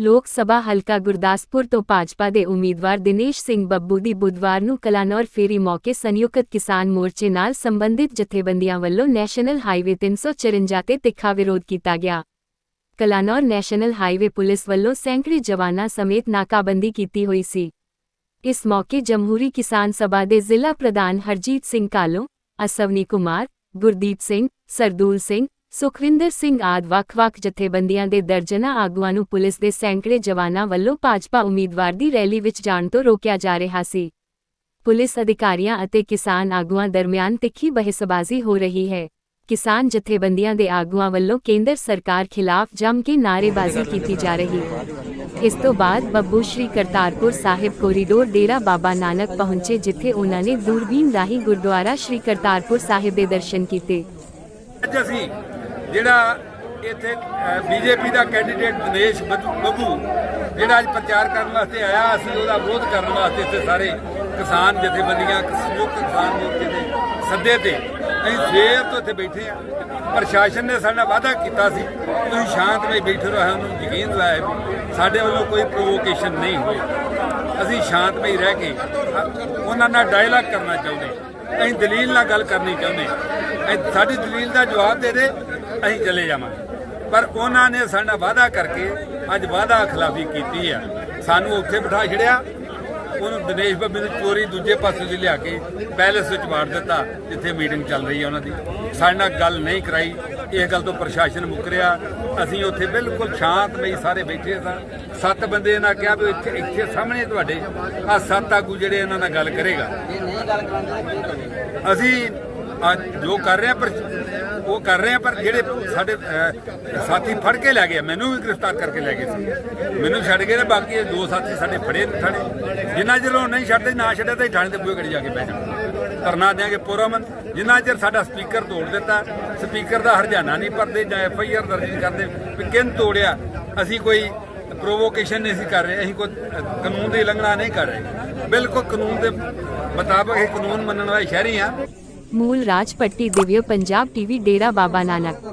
ਲੋਕ ਸਭਾ ਹਲਕਾ ਗੁਰਦਾਸਪੁਰ ਤੋਂ ਭਾਜਪਾ ਦੇ ਉਮੀਦਵਾਰ ਦਿਨੇਸ਼ ਸਿੰਘ ਬੱਬੂ ਦੀ ਬੁੱਧਵਾਰ ਨੂੰ ਕਲਾਨੌਰ ਫੇਰੀ ਮੌਕੇ ਸੰਯੁਕਤ ਕਿਸਾਨ ਮੋਰਚੇ ਨਾਲ ਸੰਬੰਧਿਤ ਜਥੇਬੰਦੀਆਂ ਵੱਲੋਂ ਨੈਸ਼ਨਲ ਹਾਈਵੇ 354 ਤੇ ਤਿੱਖਾ ਵਿਰੋਧ ਕੀਤਾ ਗਿਆ। ਕਲਾਨੌਰ ਨੈਸ਼ਨਲ ਹਾਈਵੇ ਪੁਲਿਸ ਵੱਲੋਂ ਸੈਂਕੜੇ ਜਵਾਨਾਂ ਸਮੇਤ ਨਾਕਾਬੰਦੀ ਕੀਤੀ ਹੋਈ ਸੀ। ਇਸ ਮੌਕੇ ਜਮਹੂਰੀ ਕਿਸਾਨ ਸਭਾ ਦੇ ਜ਼ਿਲ੍ਹਾ ਪ੍ਰਧਾਨ ਹਰਜੀਤ ਸਿੰਘ ਕਾਲੋ, ਅਸਵਨੀ ਕੁਮਾਰ, ਗੁਰਦੀਪ ਸਿੰਘ, ਸਰਦੂਲ ਸਿੰਘ ਸੁਖਵਿੰਦਰ ਸਿੰਘ ਆਦ ਵੱਖ-ਵੱਖ ਜਥੇਬੰਦੀਆਂ ਦੇ ਦਰਜਨਾਂ ਆਗੂਆਂ ਨੂੰ ਪੁਲਿਸ ਦੇ ਸੈਂਕੜੇ ਜਵਾਨਾਂ ਵੱਲੋਂ ਭਾਜਪਾ ਉਮੀਦਵਾਰ ਦੀ ਰੈਲੀ ਵਿੱਚ ਜਾਣ ਤੋਂ ਰੋਕਿਆ ਜਾ ਰਿਹਾ ਸੀ। ਪੁਲਿਸ ਅਧਿਕਾਰੀਆਂ ਅਤੇ ਕਿਸਾਨ ਆਗੂਆਂ ਦਰਮਿਆਨ ਤਿੱਖੀ ਬਹਿਸਬਾਜ਼ੀ ਹੋ ਰਹੀ ਹੈ। ਕਿਸਾਨ ਜਥੇਬੰਦੀਆਂ ਦੇ ਆਗੂਆਂ ਵੱਲੋਂ ਕੇਂਦਰ ਸਰਕਾਰ ਖਿਲਾਫ ਜੰਮ ਕੇ ਨਾਅਰੇਬਾਜ਼ੀ ਕੀਤੀ ਜਾ ਰਹੀ। ਇਸ ਤੋਂ ਬਾਅਦ ਬੱਬੂ ਸ਼੍ਰੀ ਕਰਤਾਰਪੁਰ ਸਾਹਿਬ ਕੋਰੀਡੋਰ ਡੇਰਾ ਬਾਬਾ ਨਾਨਕ ਪਹੁੰਚੇ ਜਿੱਥੇ ਉਹਨਾਂ ਨੇ ਦੂਰਬੀਨ ਰਾਹੀਂ ਗੁਰਦੁਆਰਾ ਸ਼੍ਰੀ ਕਰਤਾਰਪੁਰ ਸਾਹਿਬ ਦੇ ਦਰਸ਼ਨ ਕੀਤੇ। ਅੱਜ ਅਸੀਂ ਜਿਹੜਾ ਇੱਥੇ ਬੀਜੇਪੀ ਦਾ ਕੈਂਡੀਡੇਟ ਦਿਨੇਸ਼ ਬੱਬੂ ਬੱਬੂ, ਜਿਹੜਾ ਅੱਜ ਪ੍ਰਚਾਰ ਕਰਨ ਵਾਸਤੇ ਆਇਆ, ਅਸੀਂ ਉਹਦਾ ਵਿਰੋਧ ਕਰਨ ਵਾਸਤੇ ਇੱਥੇ ਸਾਰੇ ਕਿਸਾਨ ਜਥੇਬੰਦੀਆਂ ਸੰਯੁਕਤ ਕਿਸਾਨ ਮੋਰਚੇ ਦੇ ਸੱਦੇ ਤੇ ਅਸੀਂ ਸਵੇਰ ਤੋਂ ਇੱਥੇ ਬੈਠੇ ਆ ਪ੍ਰਸ਼ਾਸਨ ਨੇ ਸਾਡਾ ਵਾਅਦਾ ਕੀਤਾ ਸੀ, ਤੁਸੀਂ ਸ਼ਾਂਤਮਈ ਬੈਠੇ ਰਹੋ ਉਹਨੂੰ ਯਕੀਨ ਦਿਲਾਇਆ ਵੀ ਸਾਡੇ ਵੱਲੋਂ ਕੋਈ ਪ੍ਰੋਵੋਕੇਸ਼ਨ ਨਹੀਂ ਹੋਈ ਅਸੀਂ ਸ਼ਾਂਤਮਈ ਰਹਿ ਕੇ, ਉਹਨਾਂ ਨਾਲ ਡਾਇਲਾਗ ਕਰਨਾ ਚਾਹੁੰਦੇ ਅਸੀਂ ਦਲੀਲ ਨਾਲ ਗੱਲ ਕਰਨੀ ਚਾਹੁੰਦੇ ਸਾਡੀ ਦਲੀਲ ਦਾ ਜਵਾਬ ਦੇ ਦੇ ਅਸੀਂ ਚਲੇ ਜਾਵਾਂਗੇ। ਪਰ ਉਹਨਾਂ ਨੇ ਸਾਡਾ ਵਾਅਦਾ ਕਰਕੇ ਅੱਜ ਵਾਅਦਾ ਖਿਲਾਫੀ ਕੀਤੀ ਆ। ਸਾਨੂੰ ਉੱਥੇ ਬਿਠਾ ਛੜਿਆ ਉਹਨੂੰ ਦਿਨੇਸ਼ ਬੱਬੀ ਨੂੰ ਚੋਰੀ ਦੂਜੇ ਪਾਸੇ ਦੀ ਲਿਆ ਕੇ ਪੈਲੇਸ ਵਿੱਚ ਵਾੜ ਦਿੱਤਾ, ਜਿੱਥੇ ਮੀਟਿੰਗ ਚੱਲ ਰਹੀ ਹੈ ਉਹਨਾਂ ਦੀ। ਸਾਡੇ ਨਾਲ ਗੱਲ ਨਹੀਂ ਕਰਾਈ। ਇਸ ਗੱਲ ਤੋਂ ਪ੍ਰਸ਼ਾਸਨ ਮੁਕਰਿਆ ਅਸੀਂ ਉੱਥੇ ਬਿਲਕੁਲ ਸ਼ਾਂਤਮਈ ਸਾਰੇ ਬੈਠੇ ਸਾਂ। ਸੱਤ ਬੰਦੇ ਇਹਨਾਂ ਕਿਹਾ ਵੀ ਇੱਥੇ ਇੱਥੇ ਸਾਹਮਣੇ ਤੁਹਾਡੇ। ਆ ਸੱਤ ਆਗੂ ਜਿਹੜੇ ਇਹਨਾਂ ਨਾਲ ਗੱਲ ਕਰੇਗਾ। ਅਸੀਂ ਅੱਜ ਜੋ ਕਰ ਰਹੇ ਆ ਪਰ ਉਹ ਕਰ ਰਹੇ ਆ ਪਰ ਜਿਹੜੇ ਸਾਡੇ ਸਾਥੀ ਫੜ ਕੇ ਲੈ ਗਏ ਮੈਨੂੰ ਵੀ ਗ੍ਰਿਫਤਾਰ ਕਰਕੇ ਲੈ ਗਏ ਸੀ। ਮੈਨੂੰ ਛੱਡ ਗਏ ਨੇ ਬਾਕੀ ਇਹ ਦੋ ਸਾਥੀ ਸਾਡੇ ਫੜੇ ਨੇ ਥਾਣੇ। ਜਿੰਨਾ ਚਿਰ ਉਹ ਨਹੀਂ ਛੱਡਦੇ, ਨਾ ਛੱਡਿਆ ਤਾਂ ਅਸੀਂ ਥਾਣੇ ਦੇ ਬੂਹੇ ਘੜੀ ਜਾ ਕੇ ਬਹਿ ਜਾਵਾਂਗੇ। ਧਰਨਾ ਦਿਆਂਗੇ ਪੁਰਮਨ। ਜਿੰਨਾ ਚਿਰ ਸਾਡਾ ਸਪੀਕਰ ਤੋੜ ਦਿੱਤਾ, ਸਪੀਕਰ ਦਾ ਹਰਜਾਨਾ ਨਹੀਂ ਭਰਦੇ ਜਾਂ ਐਫ ਆਈ ਆਰ ਦਰਜ ਨਹੀਂ ਕਰਦੇ, ਵੀ ਕਿਨ ਤੋੜਿਆ, ਅਸੀਂ ਕੋਈ ਪ੍ਰੋਵੋਕੇਸ਼ਨ ਨਹੀਂ ਸੀ ਕਰ ਰਹੇ, ਅਸੀਂ ਕੋਈ ਕਾਨੂੰਨ ਦੀ ਉਲੰਘਣਾ ਨਹੀਂ ਕਰ ਰਹੇ। ਬਿਲਕੁਲ ਕਾਨੂੰਨ ਦੇ ਮੁਤਾਬਕ ਇਹ ਕਾਨੂੰਨ ਮੰਨਣ ਵਾਲੇ ਸ਼ਹਿਰੀ ਆ ਮੂਲ ਰਾਜਪੱਟੀ ਦਿਵਯ ਪੰਜਾਬ ਟੀਵੀ ਡੇਰਾ ਬਾਬਾ ਨਾਨਕ।